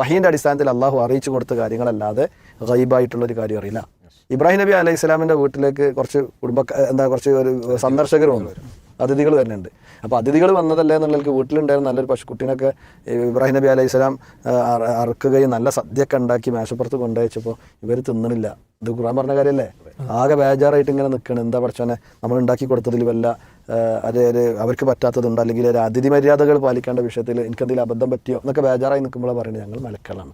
വഹീന്റെ അടിസ്ഥാനത്തിൽ അള്ളാഹു അറിയിച്ചു കൊടുത്ത കാര്യങ്ങളല്ലാതെ ഗൈബായിട്ടുള്ളൊരു കാര്യം അറിയില്ല. ഇബ്രാഹിം നബി അലൈഹി ഇസ്ലാമിന്റെ വീട്ടിലേക്ക് കുറച്ച് കുടുംബ എന്താ കുറച്ച് ഒരു സന്ദർശകർ വന്നു. അതിഥികൾ വരുന്നുണ്ട്. അപ്പോൾ അതിഥികൾ വന്നതല്ലേ എന്നുള്ളവർക്ക് വീട്ടിലുണ്ടായിരുന്ന നല്ലൊരു പശുക്കുട്ടീനൊക്കെ കുട്ടീനൊക്കെ ഇബ്രാഹിം നബി അലൈഹി സ്വലാം അറുക്കുകയും നല്ല സദ്യയൊക്കെ ഉണ്ടാക്കി മേശപ്പുറത്ത് കൊണ്ടുവച്ചപ്പോൾ ഇവർ തിന്നണില്ല. ഇത് ഖുറാൻ പറഞ്ഞ കാര്യമല്ലേ ആകെ ബേജാറായിട്ട് ഇങ്ങനെ നിൽക്കണം എന്താ പഠിച്ചോനെ? നമ്മൾ ഉണ്ടാക്കി കൊടുത്തതിൽ വല്ല അത് അവർക്ക് പറ്റാത്തതുണ്ട് അല്ലെങ്കിൽ ഒരു അതിഥി മര്യാദകൾ പാലിക്കേണ്ട വിഷയത്തിൽ എനിക്കെന്തെങ്കിലും അബദ്ധം പറ്റിയോ എന്നൊക്കെ ബേജാറായി നിൽക്കുമ്പോഴാണ് പറയുന്നത് ഞങ്ങൾ മലക്കളാണ്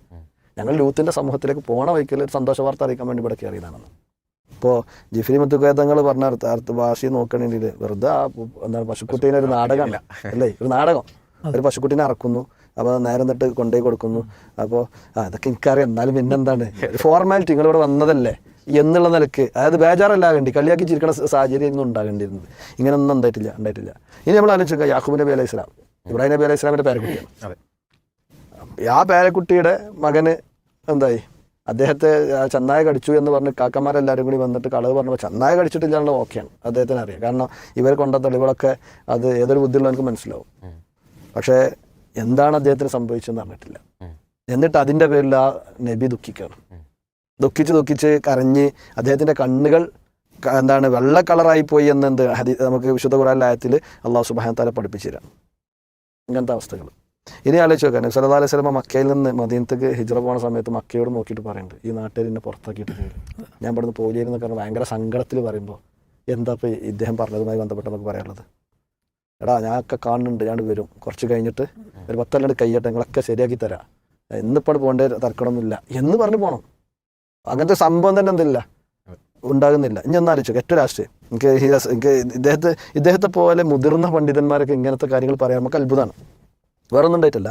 ഞങ്ങൾ ലൂത്തിന്റെ സമൂഹത്തിലേക്ക് പോണ വഴിക്കൽ ഒരു സന്തോഷ വാർത്ത അറിയിക്കാൻ വേണ്ടി ഇവിടെ കയറിയതാണെന്ന്. ഇപ്പോൾ ജിഫ്രി മുത്തുക്കേതങ്ങൾ പറഞ്ഞ അർത്ഥ ഭാഷ നോക്കണമെങ്കിൽ വെറുതെ ആ എന്താണ് പശുക്കുട്ടീനെ ഒരു നാടകമല്ല അല്ലേ? ഒരു നാടകം. ഒരു പശുക്കുട്ടീനെ അറക്കുന്നു. അപ്പോൾ നേരം തൊട്ട് കൊണ്ടുപോയി കൊടുക്കുന്നു. അപ്പോൾ അതൊക്കെ എനിക്കറിയാം. എന്നാലും പിന്നെന്താണ്? ഒരു ഫോർമാലിറ്റി നിങ്ങളിവിടെ വന്നതല്ലേ? എന്നുള്ള നിലയ്ക്ക് അതായത് ബേജാറല്ലാകേണ്ടി കളിയാക്കി ചിരിക്കണ സാഹചര്യം ഒന്നും ഉണ്ടാകേണ്ടിയിരുന്നത്. ഇങ്ങനെയൊന്നും ഉണ്ടായിട്ടില്ല ഉണ്ടായിട്ടില്ല. ഇനി നമ്മൾ ആലോചിക്കുക യാഹൂബ് നബി അലൈഹി സ്വലാം ഇബ്രാഹിം നബി അലൈഹി സ്വലാമിന്റെ പേരക്കുട്ടിയാണ് ആ പേരക്കുട്ടിയുടെ മകന് എന്തായി? അദ്ദേഹത്തെ ചന്നായ കടിച്ചു എന്ന് പറഞ്ഞ് കാക്കന്മാരെല്ലാവരും കൂടി വന്നിട്ട് കളവ് പറഞ്ഞപ്പോൾ ചന്നായ കടിച്ചിട്ടില്ലാണല്ലോ ഓക്കെയാണ് അദ്ദേഹത്തിന് അറിയാം. കാരണം ഇവർ കൊണ്ട തെളിവുകളൊക്കെ അത് ഏതൊരു ബുദ്ധിയുള്ളവർക്ക് മനസ്സിലാവും. പക്ഷേ എന്താണ് അദ്ദേഹത്തിന് സംഭവിച്ചതെന്ന് അറിഞ്ഞിട്ടില്ല. എന്നിട്ട് അതിന്റെ പേരിൽ ആ നബി ദുഃഖിക്കുകയാണ്. ദുഃഖിച്ച് ദുഃഖിച്ച് കരഞ്ഞ് അദ്ദേഹത്തിന്റെ കണ്ണുകൾ എന്താണ് വെള്ള കളറായി പോയി എന്നെന്ത് ഹദി നമുക്ക് വിശുദ്ധ ഖുറാനിലായത്തിൽ അള്ളാഹു സുബാൻ താല പഠിപ്പിച്ചു തരാം. ഇങ്ങനത്തെ അവസ്ഥകൾ ഇനി ആലോചിച്ച് നോക്കാൻ സലതാ അലൈഹി സ്വലമ മക്കയിൽ നിന്ന് മദീനത്തേക്ക് ഹിജ്റ പോകുന്ന സമയത്ത് മക്കയോട് നോക്കിയിട്ട് പറയുന്നുണ്ട് ഈ നാട്ടുകാർ എന്നെ പുറത്താക്കിയിട്ട് ഞാൻ ഇവിടുന്ന് പോലിയെന്ന് കാരണം ഭയങ്കര സങ്കടത്തിൽ പറയുമ്പോൾ എന്താ ഇപ്പോൾ ഇദ്ദേഹം പറഞ്ഞതുമായി ബന്ധപ്പെട്ട് നമുക്ക് പറയാനുള്ളത്? എടാ ഞാനൊക്കെ കാണുന്നുണ്ട് ഞാൻ വരും. കുറച്ച് കഴിഞ്ഞിട്ട് ഒരു പത്തല്ലാണ്ട് കയ്യട്ടെ നിങ്ങളൊക്കെ ശരിയാക്കി തരാം. ഇന്നിപ്പോൾ പോകേണ്ട തർക്കണമൊന്നുമില്ല എന്ന് പറഞ്ഞ് പോകണം അങ്ങനത്തെ സംഭവം തന്നെ എന്തില്ല ഉണ്ടാകുന്നില്ല. ഇനി ഒന്ന് ആലോചിച്ചു ഏറ്റവും ലാസ്റ്റ് എനിക്ക് എനിക്ക് ഇദ്ദേഹത്തെ ഇദ്ദേഹത്തെ പോലെ മുതിർന്ന പണ്ഡിതന്മാരൊക്കെ ഇങ്ങനത്തെ കാര്യങ്ങൾ പറയാൻ നമുക്ക് അത്ഭുതമാണ്. വേറെ ഒന്നും ഉണ്ടായിട്ടില്ല.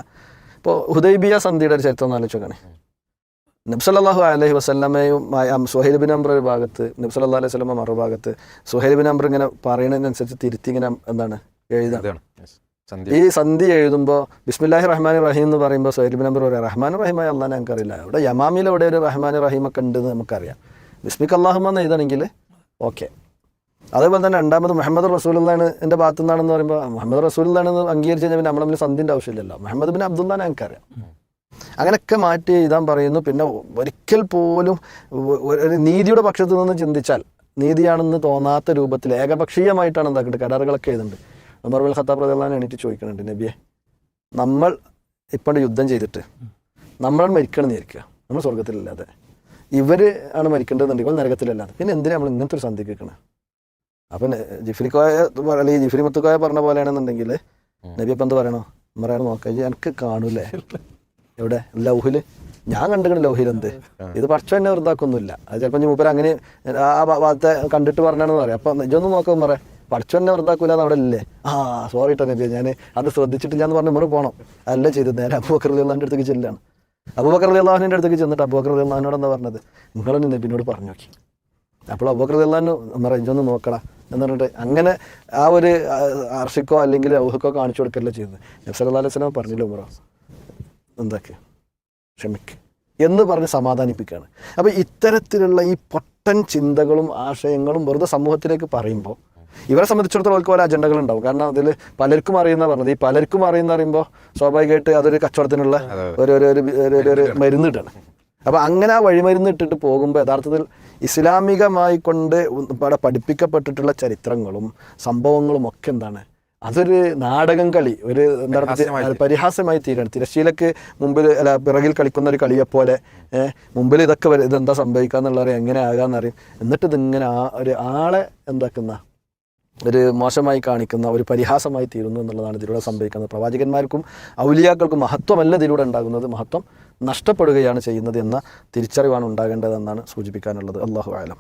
ഇപ്പോൾ ഹുദൈബിയ സന്ധിയുടെ ഒരു ചരിത്രം ഒന്ന് ആലോചിച്ചോക്കണേ നബ്സല്ലാഹു അലൈഹി വസ്ലമയും സുഹൈൽ ബിൻ അംബർ ഒരു ഭാഗത്ത് നബ്സല്ലാ അലൈഹി സ്വലമ മറുഭാഗത്ത് സുഹൈൽ ബിൻ അംബർ ഇങ്ങനെ പറയുന്നതിനനുസരിച്ച് തിരുത്തി ഇങ്ങനെ എന്താണ് എഴുതാം ഇതാണ് Yes. സന്ധ്യ ഈ സന്ധി എഴുതുമ്പോൾ ബിസ്മില്ലാഹി റഹ്മാൻ റഹീം എന്ന് പറയുമ്പോൾ സുഹൈൽ നമ്പർ പറയാം റഹ്മാൻ റഹീമായ അള്ളാഹ് ഞങ്ങൾക്കറിയില്ല ഇവിടെ യമാമിൽ അവിടെ ഒരു റഹ്മാൻ റഹീമൊക്കെ ഉണ്ടെന്ന് നമുക്കറിയാം. ബിസ്മിക്ക് അള്ളാഹുമെന്ന് എഴുതണമെങ്കിൽ ഓക്കെ. അതേപോലെ തന്നെ രണ്ടാമത് മുഹമ്മദ് റസൂലാണ് എന്റെ ഭാഗത്തു നിന്നാണെന്ന് പറയുമ്പോൾ മുഹമ്മദ് റസൂലാണെന്ന് അംഗീകരിച്ച് കഴിഞ്ഞാൽ പിന്നെ നമ്മളെ സന്ധിന്റെ ആവശ്യമില്ലല്ലോ. മുഹമ്മദ് ബിൻ അബ്ദുള്ള ഞങ്ങൾക്കറിയാം അങ്ങനെയൊക്കെ മാറ്റി എഴുതാൻ പറയുന്നു. പിന്നെ ഒരിക്കൽ പോലും ഒരു നീതിയുടെ പക്ഷത്തു നിന്ന് ചിന്തിച്ചാൽ നീതിയാണെന്ന് തോന്നാത്ത രൂപത്തിൽ ഏകപക്ഷീയമായിട്ടാണ് എന്താക്കുന്നത് കരാറുകളൊക്കെ എഴുതുന്നുണ്ട്. ഉമർ ബുൽ ഖത്താബ് റദിയല്ലാഹു എണീറ്റ് ചോദിക്കുന്നുണ്ട് നബിയെ നമ്മൾ ഇപ്പം യുദ്ധം ചെയ്തിട്ട് നമ്മളാണ് മരിക്കണം ഇരിക്കുക നമ്മൾ സ്വർഗത്തിലല്ലാതെ ഇവർ ആണ് മരിക്കേണ്ടതെന്നുണ്ടെങ്കിൽ നരകത്തിലല്ലാതെ. പിന്നെ എന്തിനാ നമ്മൾ ഇങ്ങനത്തെ ഒരു സന്ധി കേൾക്കണേ അപ്പം ജിഫ്രി കോയ അല്ലെങ്കിൽ ജിഫ്രി മുത്തുക്കോയ പറഞ്ഞ പോലെയാണെന്നുണ്ടെങ്കിൽ നബി അപ്പം എന്ത് പറയണോ? ഉമ്മറാണ് നോക്കാം എനിക്ക് കാണൂലേ. എവിടെ? ലൗഹിൽ ഞാൻ കണ്ടിട്ടുണ്ട് ലൗഹിൽ എന്ത്? ഇത് പക്ഷം എന്നെ വെറുതാക്കൊന്നുമില്ല. അത് ചിലപ്പോൾ മൂപ്പര് അങ്ങനെ ആ ഭാഗത്തെ കണ്ടിട്ട് പറഞ്ഞാണെന്ന് പറയാം. അപ്പം ഇതൊന്നും നോക്കാൻ പറയാം പഠിച്ചോ തന്നെ വെറുതാക്കൂല എന്ന് അവിടെ ഇല്ലേ? ആ സോറി കേട്ടോ ഞാൻ അത് ശ്രദ്ധിച്ചിട്ട് ഞാൻ പറഞ്ഞു നമ്മൾ പോകണം അല്ല ചെയ്തത്? നേരെ അബൂബക്കർ അള്ളാഹിന്റെ അടുത്തേക്ക് ചെല്ലാണ്. അബൂബക്കർ അള്ളാഹിന്റെ അടുത്തേക്ക് ചെന്നിട്ട് അബൂബക്കർ അള്ളാഹിനോട് എന്താ പറഞ്ഞത്? നിങ്ങളൊന്ന് നബിനോട് പറഞ്ഞു നോക്കി. അപ്പോൾ അബൂബക്കർ അള്ളാഹിന് ഒന്ന് നോക്കടാ എന്ന് പറഞ്ഞിട്ട് അങ്ങനെ ആ ഒരു അർഷിക്കോ അല്ലെങ്കിൽ ഔഹക്കോ കാണിച്ചു കൊടുക്കല്ല ചെയ്തത് നബ്സൽ അല്ലാ അലൈഹി സ്വലാം പറഞ്ഞില്ല ഉമറോ എന്തൊക്കെ? ക്ഷമിക്ക്. എന്ന് പറഞ്ഞ് സമാധാനിപ്പിക്കുകയാണ് അപ്പോൾ ഇത്തരത്തിലുള്ള ഈ പൊട്ടൻ ചിന്തകളും ആശയങ്ങളും വെറുതെ സമൂഹത്തിലേക്ക് പറയുമ്പോൾ ഇവരെ സംബന്ധിച്ചിടത്തോളം അവർക്ക് പല അജണ്ടകൾ ഉണ്ടാവും കാരണം അതിൽ പലർക്കും അറിയുന്ന പറഞ്ഞത് ഈ പലർക്കും അറിയുന്ന പറയുമ്പോൾ സ്വാഭാവികമായിട്ട് അതൊരു കച്ചവടത്തിനുള്ള ഒരു ഒരു ഒരു മരുന്ന് ഇട്ടാണ് അപ്പോൾ അങ്ങനെ ആ വഴിമരുന്ന് ഇട്ടിട്ട് പോകുമ്പോൾ യഥാർത്ഥത്തിൽ ഇസ്ലാമികമായി കൊണ്ട് ഇവിടെ പഠിപ്പിക്കപ്പെട്ടിട്ടുള്ള ചരിത്രങ്ങളും സംഭവങ്ങളും ഒക്കെ എന്താണ്? അതൊരു നാടകം കളി ഒരു എന്താ പറയുക പരിഹാസമായി തീരാണ്. തിരശ്ശീലക്ക് മുമ്പിൽ അല്ല പിറകിൽ കളിക്കുന്ന ഒരു കളിയെപ്പോലെ പോലെ മുമ്പിൽ ഇതൊക്കെ ഇതെന്താ ഇതെന്താ എന്നുള്ളവരെ എങ്ങനെ ആകാന്നറിയും. എന്നിട്ട് ഇതിങ്ങനെ ആ ഒരു ആളെ എന്താക്കുന്ന ഒരു മോശമായി കാണിക്കുന്ന ഒരു പരിഹാസമായി തീരുന്നു എന്നുള്ളതാണ് ഇതിലൂടെ സംഭവിക്കുന്നത്. പ്രവാചകന്മാർക്കും ഔലിയാക്കൾക്കും മഹത്വമല്ല ഇതിലൂടെ ഉണ്ടാകുന്നത്. മഹത്വം നഷ്ടപ്പെടുകയാണ് ചെയ്യുന്നത് എന്ന തിരിച്ചറിവാണ് ഉണ്ടാകേണ്ടതെന്നാണ് സൂചിപ്പിക്കാനുള്ളത്. അള്ളാഹു ആലം